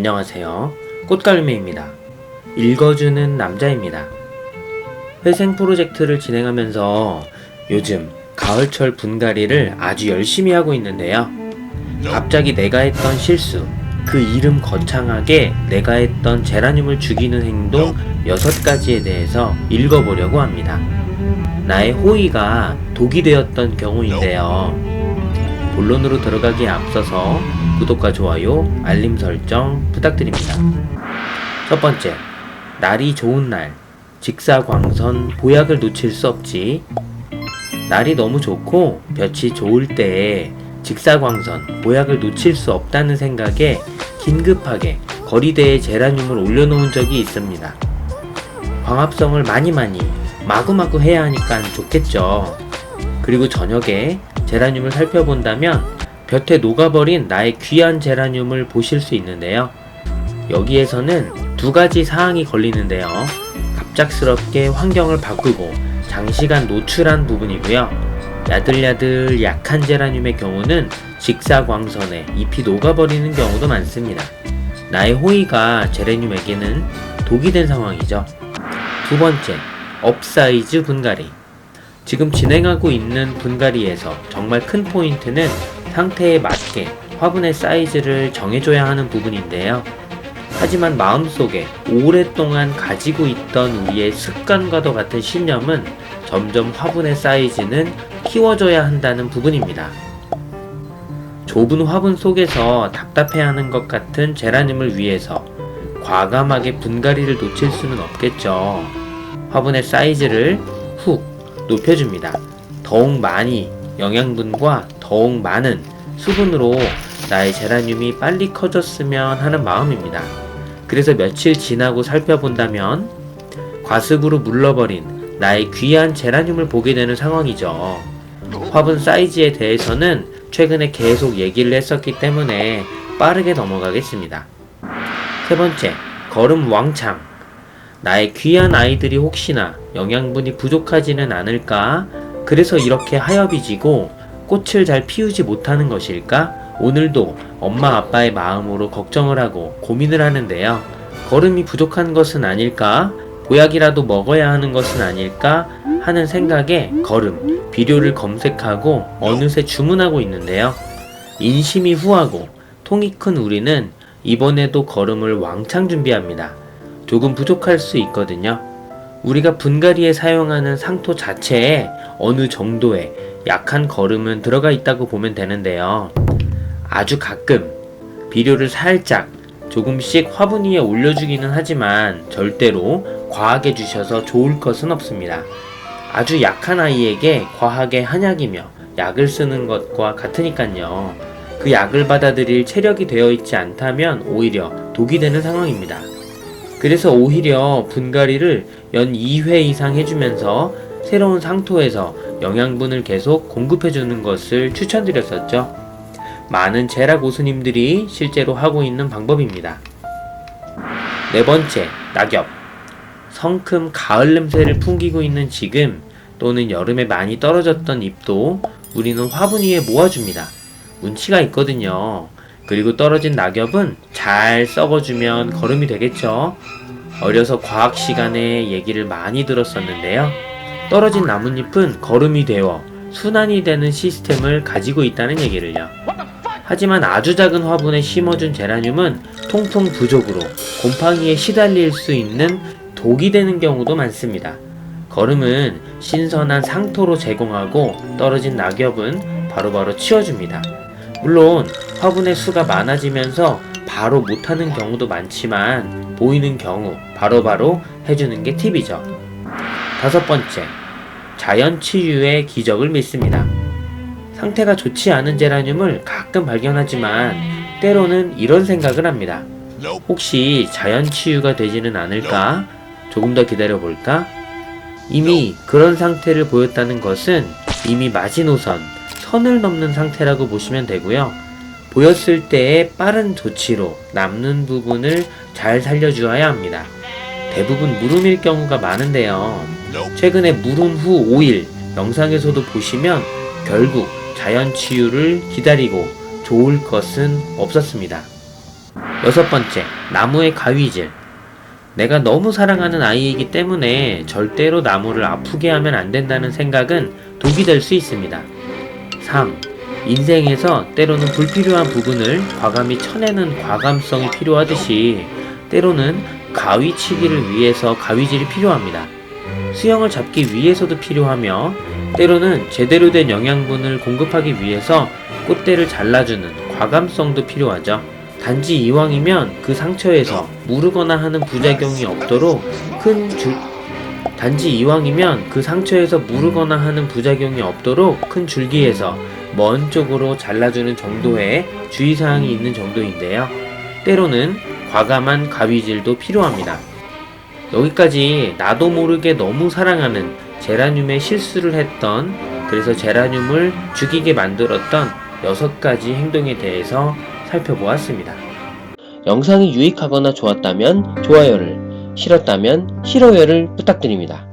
안녕하세요. 꽃갈매입니다. 읽어주는 남자입니다. 회생 프로젝트를 진행하면서 요즘 가을철 분갈이를 아주 열심히 하고 있는데요. 갑자기 내가 했던 실수, 그 이름 거창하게 내가 했던 제라늄을 죽이는 행동 6가지에 대해서 읽어보려고 합니다. 나의 호의가 독이 되었던 경우인데요. 본론으로 들어가기에 앞서서 구독과 좋아요, 알림 설정 부탁드립니다. 첫 번째, 날이 좋은 날, 직사광선 보약을 놓칠 수 없지. 날이 너무 좋고 볕이 좋을 때에 직사광선 보약을 놓칠 수 없다는 생각에 긴급하게 거리대에 제라늄을 올려놓은 적이 있습니다. 광합성을 많이 많이 마구마구 해야 하니까 좋겠죠. 그리고 저녁에 제라늄을 살펴본다면 볕에 녹아버린 나의 귀한 제라늄을 보실 수 있는데요. 여기에서는 두 가지 사항이 걸리는데요. 갑작스럽게 환경을 바꾸고 장시간 노출한 부분이고요. 야들야들 약한 제라늄의 경우는 직사광선에 잎이 녹아버리는 경우도 많습니다. 나의 호의가 제라늄에게는 독이 된 상황이죠. 두 번째, 업사이즈 분갈이. 지금 진행하고 있는 분갈이에서 정말 큰 포인트는 상태에 맞게 화분의 사이즈를 정해줘야 하는 부분인데요. 하지만 마음속에 오랫동안 가지고 있던 우리의 습관과도 같은 신념은 점점 화분의 사이즈는 키워줘야 한다는 부분입니다. 좁은 화분 속에서 답답해하는 것 같은 제라늄을 위해서 과감하게 분갈이를 놓칠 수는 없겠죠. 화분의 사이즈를 훅 높여줍니다. 더욱 많이 영양분과 더욱 많은 수분으로 나의 제라늄이 빨리 커졌으면 하는 마음입니다. 그래서 며칠 지나고 살펴본다면 과습으로 물러버린 나의 귀한 제라늄을 보게 되는 상황이죠. 화분 사이즈에 대해서는 최근에 계속 얘기를 했었기 때문에 빠르게 넘어가겠습니다. 세 번째, 걸음 왕창. 나의 귀한 아이들이 혹시나 영양분이 부족하지는 않을까? 그래서 이렇게 하엽이 지고 꽃을 잘 피우지 못하는 것일까? 오늘도 엄마 아빠의 마음으로 걱정을 하고 고민을 하는데요. 걸음이 부족한 것은 아닐까? 보약이라도 먹어야 하는 것은 아닐까? 하는 생각에 걸음, 비료를 검색하고 어느새 주문하고 있는데요. 인심이 후하고 통이 큰 우리는 이번에도 걸음을 왕창 준비합니다. 조금 부족할 수 있거든요. 우리가 분갈이에 사용하는 상토 자체에 어느 정도의 약한 걸음은 들어가 있다고 보면 되는데요. 아주 가끔 비료를 살짝 조금씩 화분 위에 올려주기는 하지만 절대로 과하게 주셔서 좋을 것은 없습니다. 아주 약한 아이에게 과하게 한약이며 약을 쓰는 것과 같으니까요. 그 약을 받아들일 체력이 되어 있지 않다면 오히려 독이 되는 상황입니다. 그래서 오히려 분갈이를 연 2회 이상 해주면서 새로운 상토에서 영양분을 계속 공급해주는 것을 추천드렸었죠. 많은 제라 고수님들이 실제로 하고 있는 방법입니다. 네 번째, 낙엽. 성큼 가을 냄새를 풍기고 있는 지금 또는 여름에 많이 떨어졌던 잎도 우리는 화분 위에 모아줍니다. 운치가 있거든요. 그리고 떨어진 낙엽은 잘 썩어주면 거름이 되겠죠. 어려서 과학 시간에 얘기를 많이 들었었는데요. 떨어진 나뭇잎은 거름이 되어 순환이 되는 시스템을 가지고 있다는 얘기를요. 하지만 아주 작은 화분에 심어준 제라늄은 통풍 부족으로 곰팡이에 시달릴 수 있는 독이 되는 경우도 많습니다. 거름은 신선한 상토로 제공하고 떨어진 낙엽은 바로바로 치워줍니다. 물론 화분의 수가 많아지면서 바로 못하는 경우도 많지만 보이는 경우 바로 바로 해주는 게 팁이죠. 다섯 번째, 자연 치유의 기적을 믿습니다. 상태가 좋지 않은 제라늄을 가끔 발견하지만 때로는 이런 생각을 합니다. 혹시 자연 치유가 되지는 않을까? 조금 더 기다려 볼까? 이미 그런 상태를 보였다는 것은 이미 마지노선, 선을 넘는 상태라고 보시면 되고요. 보였을 때의 빠른 조치로 남는 부분을 잘 살려주어야 합니다. 대부분 무름일 경우가 많은데요. 최근에 무름 후 5일 영상에서도 보시면 결국 자연 치유를 기다리고 좋을 것은 없었습니다. 여섯 번째, 나무의 가위질. 내가 너무 사랑하는 아이이기 때문에 절대로 나무를 아프게 하면 안 된다는 생각은 독이 될 수 있습니다. 3. 인생에서 때로는 불필요한 부분을 과감히 쳐내는 과감성이 필요하듯이 때로는 가위치기를 위해서 가위질이 필요합니다. 수영을 잡기 위해서도 필요하며 때로는 제대로 된 영양분을 공급하기 위해서 꽃대를 잘라주는 과감성도 필요하죠. 단지 이왕이면 그 상처에서 무르거나 하는 부작용이 없도록 큰 줄, 단지 이왕이면 그 상처에서 무르거나 하는 부작용이 없도록 큰 줄기에서 먼 쪽으로 잘라주는 정도의 주의사항이 있는 정도인데요. 때로는 과감한 가위질도 필요합니다. 여기까지 나도 모르게 너무 사랑하는 제라늄의 실수를 했던 그래서 제라늄을 죽이게 만들었던 여섯 가지 행동에 대해서 살펴보았습니다. 영상이 유익하거나 좋았다면 좋아요를, 싫었다면 싫어요를 부탁드립니다.